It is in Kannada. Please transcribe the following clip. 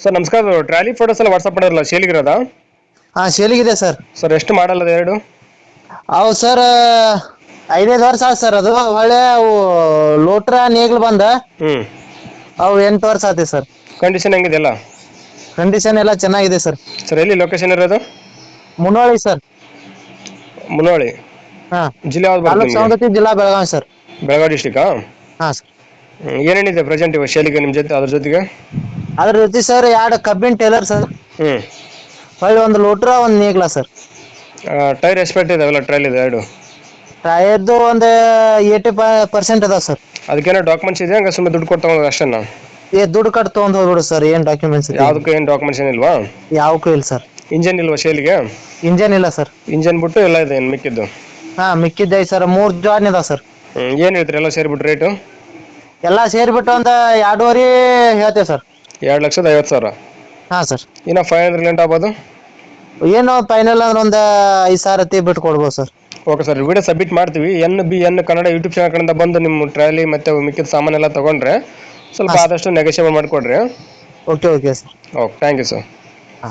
ಸರ್ ನಮಸ್ಕಾರ ಟ್ರಾಲಿ ಫೋಟೋಸ್ ಎಲ್ಲ ವಾಟ್ಸಪ್ ಮಾಡಿರಲ್ಲ ಶೇಲಿಗಿರೋದ? ಹಾ ಶೇಲಿಗಿದೆ ಸರ್ ಸರ್ ಎಷ್ಟು ಮಾಡಲ್ಲ ಎರಡು? ಅವು ಸರ್ ಐದೈದು ವರ್ಷ ಆಯ್ತು ಸರ್ ಅದು ಒಳ್ಳೆ ಅವು ಲೋಟ್ರ ನೇಗ್ಲು ಬಂದ. ಹ್ಮ್. ಅವು ಎಂಟು ವರ್ಷ ಆಯ್ತು ಸರ್ ಕಂಡೀಷನ್ ಹೆಂಗಿದೆಯಲ್ಲ ಕಂಡೀಷನ್ ಎಲ್ಲ ಚೆನ್ನಾಗಿದೆ ಸರ್ ಸರ್ ಎಲ್ಲಿ ಲೊಕೇಶನ್ ಇರೋದು? ಮುನೋಳಿ ಸರ್ ಮುನೋಳಿ ಹಾ. ಜಿಲ್ಲೆ ಯಾವ್ದು ತಾಲೂಕು ಬರುತ್ತೆ ಸವದತ್ತಿ ಜಿಲ್ಲಾ ಬೆಳಗಾವಿ ಸರ್ ಬೆಳಗಾವಿ ಡಿಸ್ಟ್ರಿಕ್ಟ್ ಹಾ ಸರ್ ಏನೇನಿದೆ ಪ್ರೆಸೆಂಟ್ ಇವಾಗ ಶೇಲಿಗೆ ನಿಮ್ಮ ಜೊತೆ ಅದ್ರ ಜೊತೆಗೆ? ಅದ್ರ ಜೊತೆ ಸರ್ ಎರಡು ಕಬ್ಬಿನ ಟೈಲರ್ ಸರ್ ಹ್ಞೂ ಹೊಳ್ಳಿ ಒಂದು ಲೋಟ್ರ ಒಂದು ನೇಗ್ಲ ಸರ್ ಟೈರ್ ಎಸ್ಪೆಕ್ಟ್ ಇದಾವಲ್ಲ ಟ್ರೈಲ್ ಇದೆ ಎರಡು? ಟೈರ್ದು ಒಂದು ಏಯ್ಟಿ ಪರ್ಸೆಂಟ್ ಅದಾವ ಸರ್ ಅದಕ್ಕೇನೋ ಡಾಕ್ಯುಮೆಂಟ್ಸ್ ಇದೆ ಹಂಗೆ ಸುಮ್ಮನೆ ದುಡ್ಡು ಕೊಟ್ಟು ತಗೊಂಡು ಅಷ್ಟೇ ಏ ದುಡ್ಡು ಕಟ್ ತೊಗೊಂಡ್ ಹೋಗ್ಬಿಡು ಸರ್ ಏನ್ ಡಾಕ್ಯುಮೆಂಟ್ಸ್ ಯಾವುದಕ್ಕೂ ಏನು ಡಾಕ್ಯುಮೆಂಟ್ಸ್ ಏನಿಲ್ವಾ? ಯಾವಕ್ಕೂ ಇಲ್ಲ ಸರ್ ಇಂಜನ್ ಇಲ್ವಾ ಶೇಲಿಗೆ ಇಂಜನ್ ಇಲ್ಲ ಸರ್ ಇಂಜನ್ ಬಿಟ್ಟು ಎಲ್ಲ ಇದೆ ಏನು ಮಿಕ್ಕಿದ್ದು? ಹಾ ಮಿಕ್ಕಿದ್ದೆ ಸರ್ ಮೂರ್ ಜಾನ್ ಇದಾವ ಸರ್ ಏನು ಹೇಳ್ತೀರಿ? ಎಲ್ಲ ಸೇರಿಬಿಟ್ಟು ರೇಟು ಎಲ್ಲಾ ಸೇರ್ಬಿಟ್ಟು ಒಂದ್ ಎರಡೂವರೆ ಹೇಳ್ತೇವೆ ಸರ್ ಎರಡು ಲಕ್ಷದ ಐವತ್ತು ಸಾವಿರ. ಹಾ ಸರ್. ಇನ್ನು ಫೈವ್ ಹಂಡ್ರೆಡ್ ಲೆಂಟ್ ಆಗ್ಬೋದು? ಏನು ಫೈನಲ್ ಅಂದ್ರೆ ಒಂದು ಐದು ಸಾವಿರ ಹತ್ತಿ ಬಿಟ್ಟು ಕೊಡ್ಬೋದು sir. Okay sir. Video submit ಮಾಡ್ತೀವಿ. N B N Kannada YouTube channel ಕಡೆಯಿಂದ ಬಂದು ನಿಮ್ಮ ಟ್ರಾಲಿ ಮತ್ತು ಮಿಕ್ಕಿದ ಸಾಮಾನೆಲ್ಲ ತೊಗೊಂಡ್ರೆ ಸ್ವಲ್ಪ ಆದಷ್ಟು ನೆಗೋಷಿಯೇಬಲ್ ಮಾಡಿಕೊಡ್ರಿ. Okay okay sir. Okay thank you sir ಹಾ